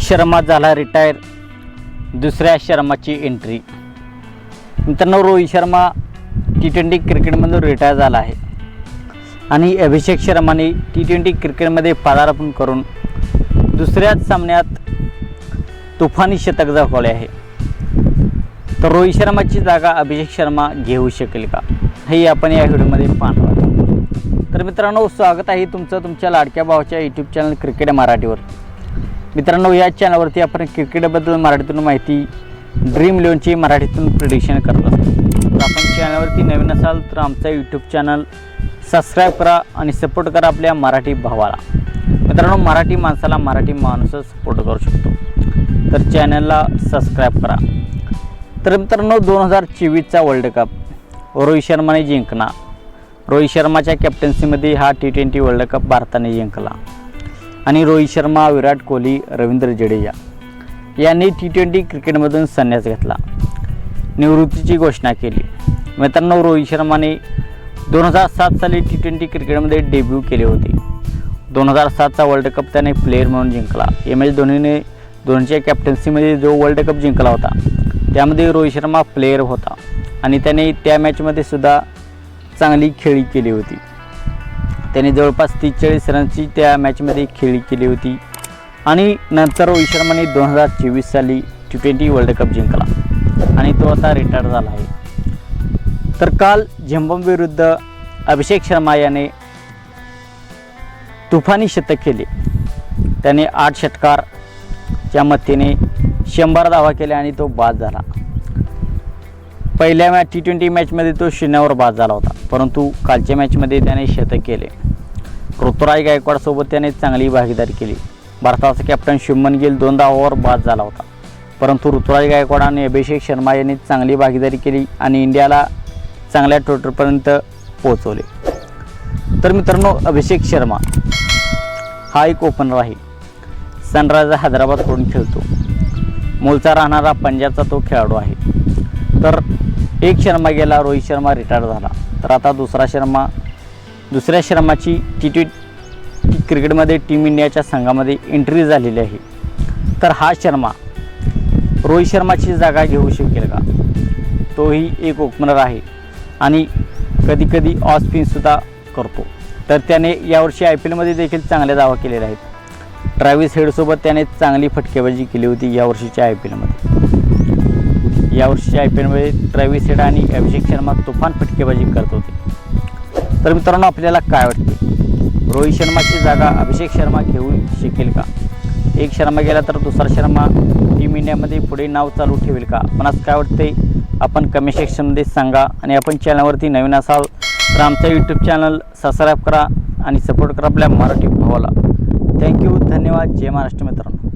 शर्मा झाला रिटायर दुसऱ्या शर्माची एंट्री मित्रांनो रोहित शर्मा टी ट्वेंटी क्रिकेटमधून रिटायर झाला आहे. आणि अभिषेक शर्माने टी ट्वेंटी क्रिकेटमध्ये पदार्पण करून दुसऱ्याच सामन्यात तुफानी शतक दाखवले आहे. तर रोहित शर्माची जागा अभिषेक शर्मा घेऊ शकेल का? हे आपण या व्हिडिओमध्ये पाहणार तर मित्रांनो स्वागत आहे तुमचं तुमच्या लाडक्या भावाच्या यूट्यूब चॅनल क्रिकेट मराठीवर मित्रांनो या चॅनलवरती आपण क्रिकेटबद्दल मराठीतून माहिती ड्रीम इलेवनची मराठीतून प्रिडिक्शन करत असतो तर आपण चॅनलवरती नवीन असाल तर आमचा यूट्यूब चॅनल सबस्क्राईब करा आणि सपोर्ट करा आपल्या मराठी भावाला. मित्रांनो मराठी माणसाला मराठी माणूसच सपोर्ट करू शकतो. तर चॅनलला सबस्क्राईब करा. तर मित्रांनो दोन हजार चोवीसचा वर्ल्ड कप रोहित शर्माने जिंकला. रोहित शर्माच्या कॅप्टन्सीमध्ये हा टी ट्वेंटी वर्ल्ड कप भारताने जिंकला. आणि रोहित शर्मा विराट कोहली रवींद्र जडेजा यांनी टी ट्वेंटी क्रिकेटमधून संन्यास घेतला. निवृत्तीची घोषणा केली. मित्रांनो रोहित शर्माने दोन हजार सात साली टी ट्वेंटी क्रिकेटमध्ये डेब्यू केले होते. दोन हजार सातचा वर्ल्ड कप त्याने प्लेअर म्हणून जिंकला. एम एस धोनीने धोनीच्या कॅप्टन्सीमध्ये जो वर्ल्ड कप जिंकला होता त्यामध्ये रोहित शर्मा प्लेअर होता. आणि त्याने त्या मॅचमध्ये सुद्धा चांगली खेळी केली होती. त्याने जवळपास तीस चाळीस रनची त्या मॅचमध्ये खेळी केली होती. आणि नंतर रोहित शर्माने दोन हजार चोवीस साली टी ट्वेंटी वर्ल्ड कप जिंकला. आणि तो आता रिटायर झाला आहे. तर काल विरुद्ध अभिषेक शर्मा याने तुफानी शतक केले. त्याने आठ षटकारच्या मदतीने शंभर धावा केल्या आणि तो बाद झाला. पहिल्या मॅच टी ट्वेंटी मॅचमध्ये तो शून्यावर बाद झाला होता. परंतु कालच्या मॅचमध्ये त्याने शतक केले. ऋतुराज गायकवाडसोबत त्याने चांगली भागीदारी केली. भारताचा कॅप्टन शुभमन गिल दोनदा ओव्हर बाद झाला होता. परंतु ऋतुराज गायकवाड आणि अभिषेक शर्मा यांनी चांगली भागीदारी केली आणि इंडियाला चांगल्या टोटलपर्यंत पोहोचवले. तर मित्रांनो अभिषेक शर्मा हा एक ओपनर आहे. सनरायझर हैदराबादकडून खेळतो. मूळचा राहणारा पंजाबचा तो खेळाडू आहे. तर एक शर्मा गेला रोहित शर्मा रिटायर झाला. तर आता दुसरा शर्मा दुसऱ्या शर्माची टी ट्वेंटी क्रिकेटमध्ये टीम इंडियाच्या संघामध्ये एंट्री झालेली आहे. तर हा शर्मा रोहित शर्माची जागा घेऊ शकेल का? तोही एक ओपनर आहे आणि कधीकधी ऑस्पिनसुद्धा करतो. तर त्याने यावर्षी आय पी एलमध्ये देखील चांगल्या दावा केलेल्या आहेत. ट्रॅव्हिस हेडसोबत त्याने चांगली फटकेबाजी केली होती यावर्षीच्या आय पी एलमध्ये यावर्षीच्या आय पी एलमध्ये ट्रॅव्हिस हेड आणि अभिषेक शर्मा तुफान फटकेबाजी करत होते. तर मित्रांनो आपल्याला काय वाटते? रोहित शर्माची जागा अभिषेक शर्मा घेऊ शकेल का? एक शर्मा गेला तर दुसरा शर्मा टीम इंडियामध्ये पुढे नाव चालू ठेवेल का? मनास काय वाटते? आपण कमेंट सेक्शनमध्ये सांगा आणि आपण चॅनलवरती नवीन असाल तर आमचा यूट्यूब चॅनल सबस्क्राईब करा आणि सपोर्ट करा आपल्या मराठी भावाला. थँक्यू धन्यवाद. जय महाराष्ट्र मित्रांनो.